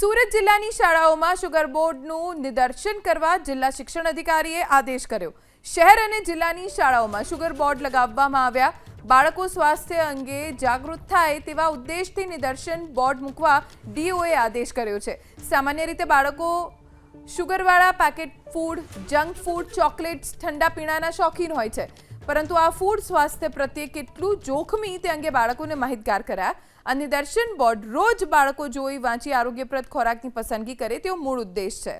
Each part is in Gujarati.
સુરત જિલ્લાની શાળાઓમાં સુગર બોર્ડનું નિદર્શન કરવા જિલ્લા શિક્ષણ અધિકારીએ આદેશ કર્યો. શહેર અને જિલ્લાની શાળાઓમાં સુગર બોર્ડ લગાવવામાં આવ્યા. બાળકો સ્વાસ્થ્ય અંગે જાગૃત થાય તેવા ઉદ્દેશથી નિદર્શન બોર્ડ મૂકવા ડીઓએ આદેશ કર્યો છે. સામાન્ય રીતે બાળકો શુગરવાળા packet food junk food chocolates ઠંડા પીણાના શોખીન હોય છે. પરંતુ આ ફૂડ સ્વાસ્થ્ય પ્રત્યે કેટલું જોખમી તે અંગે બાળકોને માહિતગાર કરાયા. અને દર્શન બોર્ડ રોજ બાળકો જોઈ વાંચી આરોગ્યપ્રદ ખોરાકની પસંદગી કરે તેવો મૂળ ઉદ્દેશ છે.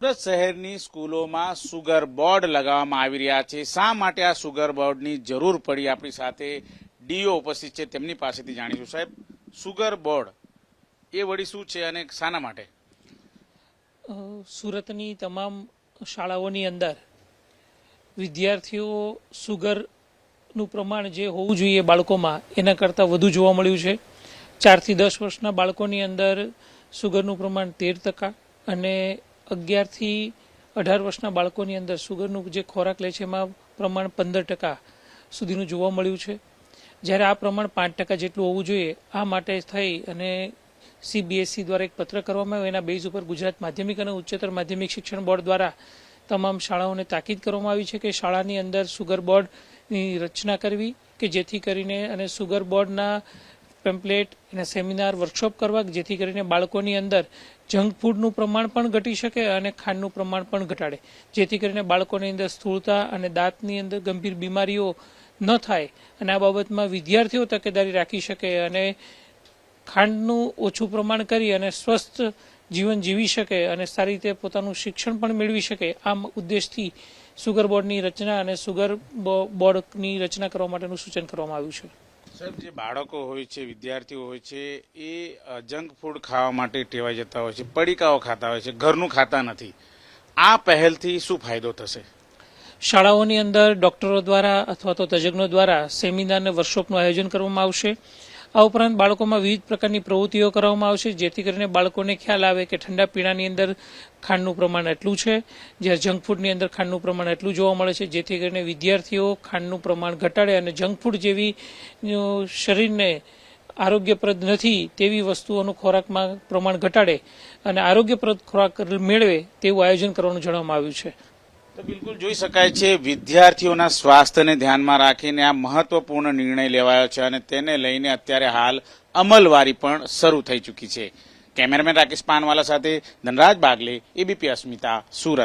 સુરત શહેરની સ્કૂલોમાં સુગર બોર્ડ લગાવવામાં આવી રહ્યા છે. શા માટે આ સુગર બોર્ડની જરૂર પડી? આપણી સાથે ડીઓ ઉપસ્થિત છે. તેમની પાસેથી જાણીશું. સાહેબ સુગર બોર્ડ એ વળી શું છે અને શાના માટે? સુરતની તમામ શાળાઓની અંદર વિદ્યાર્થીઓ સુગરનું પ્રમાણ જે હોવું જોઈએ બાળકોમાં, એના કરતાં વધુ જોવા મળ્યું છે. ચારથી દસ વર્ષના બાળકોની અંદર સુગરનું પ્રમાણ તેર ટકા અને અગિયારથી અઢાર વર્ષના બાળકોની અંદર સુગરનું જે ખોરાક લે છે, એમાં પ્રમાણ પંદર ટકા સુધીનું જોવા મળ્યું છે. જ્યારે આ પ્રમાણ પાંચ ટકા જેટલું હોવું જોઈએ, આ માટે થઈ અને સીબીએસઈ દ્વારા એક પત્ર કરવામાં આવ્યો. એના બેઝ ઉપર ગુજરાત માધ્યમિક અને ઉચ્ચતર માધ્યમિક શિક્ષણ બોર્ડ દ્વારા તમામ શાળાઓને તાકીદ કરવામાં આવી છે કે શાળાની અંદર સુગર બોર્ડની રચના કરવી કે જેથી કરીને અને સુગર બોર્ડના પેમ્પલેટ અને સેમિનાર વર્કશોપ કરવા જેથી કરીને બાળકોની અંદર જંક ફૂડનું પ્રમાણ પણ ઘટી શકે અને ખાંડનું પ્રમાણ પણ ઘટાડે. જેથી કરીને બાળકોની અંદર સ્થૂળતા અને દાંતની અંદર ગંભીર બીમારીઓ ન થાય. અને આ બાબતમાં વિદ્યાર્થીઓ તકેદારી રાખી શકે અને ખાંડનું ઓછું પ્રમાણ કરી અને સ્વસ્થ જીવન જીવી શકે અને સારી રીતે પોતાનું શિક્ષણ પણ મેળવી શકે આમ ઉદ્દેશથી સુગર બોર્ડની રચના અને સુગર બોર્ડની રચના કરવા માટેનું સૂચન કરવામાં આવ્યું છે. સાહેબ જે બાળકો હોય છે વિદ્યાર્થીઓ હોય છે એ જંક ફૂડ ખાવા માટે ટેવાઈ જતા હોય છે પડીકાઓ ખાતા હોય છે ઘરનું ખાતા નથી. આ પહેલથી શું ફાયદો થશે? શાળાઓની અંદર ડોક્ટરો દ્વારા અથવા તો તજજ્ઞો દ્વારા સેમિનાર અને વર્કશોપનું આયોજન કરવામાં આવશે. આ ઉપરાંત બાળકોમાં વિવિધ પ્રકારની પ્રવૃત્તિઓ કરવામાં આવશે, જેથી કરીને બાળકોને ખ્યાલ આવે કે ઠંડા પીણાની અંદર ખાંડનું પ્રમાણ એટલું છે, જ્યારે જંક ફૂડની અંદર ખાંડનું પ્રમાણ એટલું જોવા મળે છે, જેથી કરીને વિદ્યાર્થીઓ ખાંડનું પ્રમાણ ઘટાડે અને જંક ફૂડ જેવી શરીરને આરોગ્યપ્રદ નથી તેવી વસ્તુઓનું ખોરાકમાં પ્રમાણ ઘટાડે અને આરોગ્યપ્રદ ખોરાક મેળવે તેવું આયોજન કરવાનું જણાવવામાં આવ્યું છે. તો બિલકુલ જોઈ શકાય છે, વિદ્યાર્થીઓના સ્વાસ્થ્યને ધ્યાનમાં રાખીને આ મહત્વપૂર્ણ નિર્ણય લેવાયો છે અને તેને લઈને અત્યારે હાલ અમલવારી પણ શરૂ થઈ ચૂકી છે. કેમેરામેન રાકેશ પાનવાલા સાથે ધનરાજ બાગલે, એબીપી અસ્મિતા, સુરત.